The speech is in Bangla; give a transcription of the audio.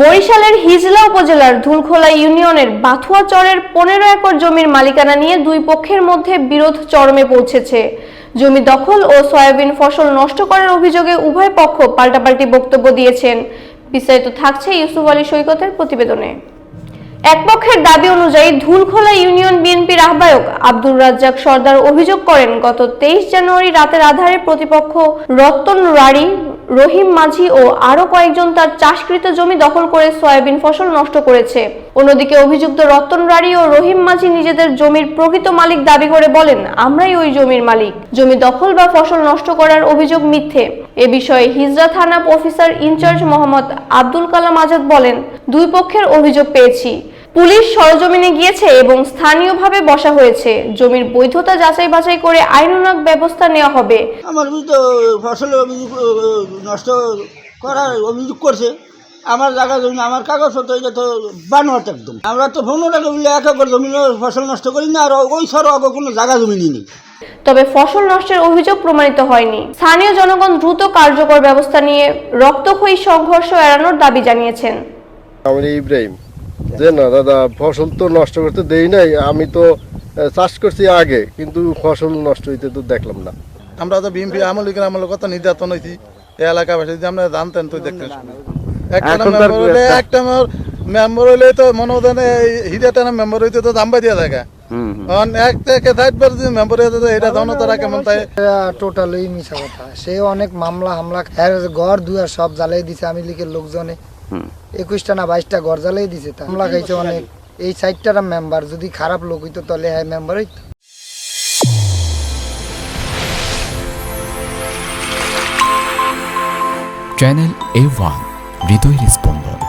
বরিশালের হিজলা উপজেলার ধুলখোলা ইউনিয়নের বাথুয়া চরের পনেরো একর জমির মালিকানা নিয়ে দুই পক্ষের মধ্যে বিরোধ চরমে পৌঁছেছে। জমি দখল ও সয়াবিন ফসল নষ্ট করার অভিযোগে উভয় পক্ষ পাল্টাপাল্টি বক্তব্য দিয়েছেন। বিস্তারিত থাকছে ইউসুফ আলী সৈকতের প্রতিবেদনে। এক পক্ষের দাবি অনুযায়ী ধুলখোলা ইউনিয়ন বিএনপির আহ্বায়ক আব্দুর রাজ্জাক সর্দার অভিযোগ করেন, গত তেইশ জানুয়ারি রাতের আধারে প্রতিপক্ষ রতন রাড়ি রহিম মাঝি ও আরও কয়েকজন তার চাষকৃত জমি দখল করে সয়াবিন ফসল নষ্ট করেছে। অন্যদিকে অভিযুক্ত রতন রাড়ি ও রহিম মাঝি নিজেদের জমির প্রকৃত মালিক দাবি করে বলেন, আমরাই ওই জমির মালিক। জমি দখল বা ফসল নষ্ট করার অভিযোগ মিথ্যে। এ বিষয়ে হিজরা থানা officer in charge Mohammad Abdul Kalam Azad বলেন, দুই পক্ষের অভিযোগ পেয়েছি। পুলিশ সরজমিনে গিয়েছে এবং স্থানীয়ভাবে বসা হয়েছে। জমির বৈধতা যাচাই বাছাই করে আইনানুগ ব্যবস্থা নেওয়া হবে। আমার তো অভিযোগ নষ্ট করার অভিযোগ করছে। আমার জায়গা জমি আমার কাগজপত্র এটা তো বানোয়াট একদম। আমরা তো টাকা বলে এক একর জমি ফসল নষ্ট করি না আর ওই সর আগে কোনো জায়গা জমি নিই তবে ফসল নষ্টের অভিযোগ প্রমাণিত হয়নি। স্থানীয় জনগণ দ্রুত কার্যকর ব্যবস্থা নিয়ে রক্তক্ষয়ী সংঘর্ষ এড়ানোর দাবি জানিয়েছেন। ইব্রাহিম। যে না দাদা ফসল তো নষ্ট করতে দেই নাই আমি তো চাষ করছি আগে কিন্তু ফসল নষ্ট হইতে তো দেখলাম না। আমরা তো বিএমপি আমল লিখে আমল কত নির্যাতন হয়েছি এই এলাকাবাসী যদি আমরা জানতেন তো দেখতেন একটা মেম্বার হলে একটা- মেম্বার হইলে তো মনে হতেন হিরাটা মেম্বার হইতে তো দাম দিয়া থাকে কারণ এক থেকে ষাটবার যদি মেম্বার হইতে তো এটা ধরনের তারা কেমন তাই টোটালি মিশা কথা। সে অনেক মামলা হামলা ঘর দুয়ার সব জ্বালাই দিছে আমি লিখে লোকজনে। একুশটা না বাইশটা গরজালেই দিছে তা হামলা খাইছে অনেক। এই সাইডটার মেম্বার যদি খারাপ লোক হইতো তাহলে হ্যাঁ মেম্বার হইতো। চ্যানেল এ ওয়ান হৃদয়ের স্পন্দন।